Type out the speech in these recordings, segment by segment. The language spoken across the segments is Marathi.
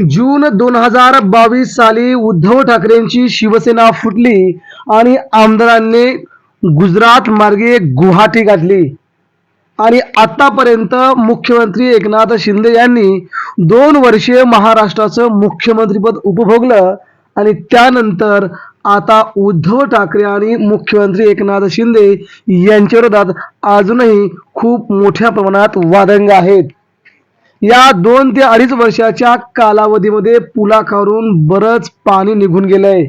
जून दोन हजार बावीस साली उद्धव ठाकरेंची शिवसेना फुटली आणि आमदारांनी गुजरात मार्गे गुवाहाटी गाठली. आणि आतापर्यंत मुख्यमंत्री एकनाथ शिंदे यांनी दोन वर्षे महाराष्ट्राचं मुख्यमंत्रीपद उपभोगलं आणि त्यानंतर आता उद्धव ठाकरे आणि मुख्यमंत्री एकनाथ शिंदे यांच्या विरोधात अजूनही खूप मोठ्या प्रमाणात वादंग आहेत. या दोन ते अडीच वर्षाच्या कालावधीमध्ये पुलाखावरून बरंच पाणी निघून गेलंय.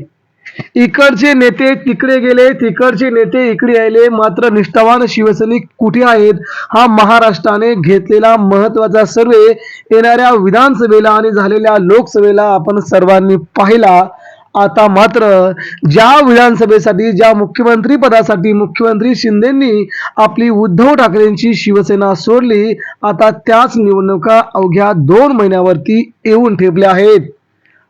इकडचे नेते तिकडे गेले तिकडचे नेते इकडे आले मात्र निष्ठावान शिवसैनिक कुठे आहेत हा महाराष्ट्राने घेतलेला महत्त्वाचा सर्वे येणाऱ्या विधानसभेला आणि झालेल्या लोकसभेला आपण सर्वांनी पाहिला. आता मात्र ज्या विधानसभेसाठी ज्या मुख्यमंत्री पदासाठी मुख्यमंत्री शिंदेंनी आपली उद्धव ठाकरेंची शिवसेना सोडली आता त्याच निवडणुका अवघ्या दोन महिन्यावरती येऊन ठेपल्या आहेत.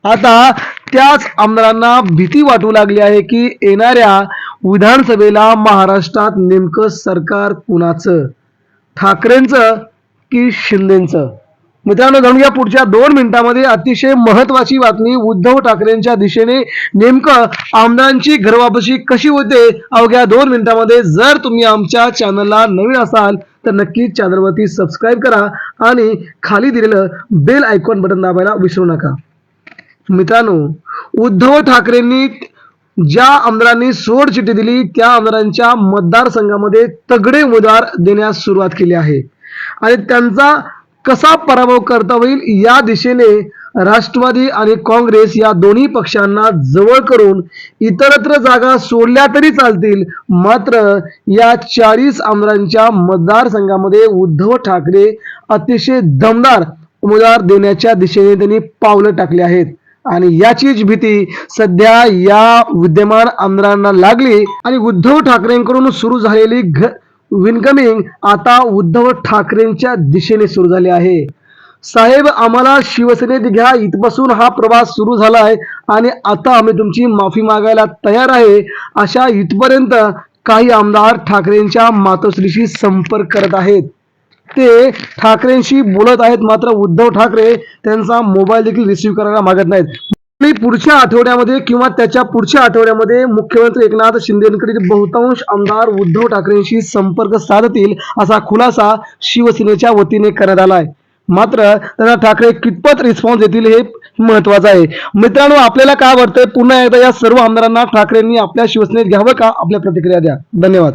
आता त्याच आमदारांना भीती वाटू लागली आहे की येणाऱ्या विधानसभेला महाराष्ट्रात नेमकं सरकार कुणाचं? ठाकरेंचं की शिंदेचं? मित्रांनो जाणून घ्या पुढच्या दोन मिनिटांमध्ये. अतिशय महत्वाची बातमी उद्धव ठाकरेंच्या दिशेने नेमकं आमदारांची घरवापसी कशी होते अवघ्या दोन मिनिटांमध्ये. जर तुम्ही आमच्या चॅनलला नवीन असाल तर नक्कीच चॅनलवरती सबस्क्राईब करा आणि खाली दिलेलं बेल आयकॉन बटन दाबायला विसरू नका. मित्रांनो उद्धव ठाकरेंनी ज्या आमदारांनी सोड चिठ्ठी दिली त्या आमदारांच्या मतदारसंघामध्ये तगडे उमेदवार देण्यास सुरुवात केली आहे. आणि त्यांचा कसा पराभव करता होईल या दिशेने राष्ट्रवादी आणि काँग्रेस या दोन्ही पक्षांना जवळ करून इतरत्र जागा सोडल्या तरी चालतील. मात्र या चाळीस आमदारांच्या मतदारसंघामध्ये उद्धव ठाकरे अतिशय दमदार उमेदवार देण्याच्या दिशेने त्यांनी पावलं टाकली आहेत. आणि याचीच भीती सध्या या विद्यमान आमदारांना लागली आणि उद्धव ठाकरेंकडून सुरू झालेली घ विनकमिंग आता उद्धव ठाकरेंच्या दिशेने सुरू झाली आहे. साहेब आम्हाला शिवसेनेत घ्या इथपासून हा प्रवास सुरू झाला आहे आणि आता आम्ही तुमची माफी मागायला तयार आहे अशा इथपर्यंत काही आमदार ठाकरेंच्या मातोश्रीशी संपर्क करत आहेत. ते ठाकरेंशी बोलत आहेत मात्र उद्धव ठाकरे त्यांचा मोबाईल देखील रिसीव्ह करायला मागत नाहीत. पुढच्या आठवड्यामध्ये किंवा त्याच्या पुढच्या आठवड्यामध्ये मुख्यमंत्री एकनाथ शिंदेकडील बहुतांश आमदार उद्धव ठाकरेंशी संपर्क साधतील असा खुलासा शिवसेनेच्या वतीने करण्यात आलाय मात्र त्यांना ठाकरे कितपत रिस्पॉन्स देतील हे महत्वाचं आहे. मित्रांनो आपल्याला काय वाटतंय? पुन्हा एकदा या सर्व आमदारांना ठाकरेंनी आपल्या शिवसेनेत घ्यावं का? आपल्या प्रतिक्रिया द्या. धन्यवाद.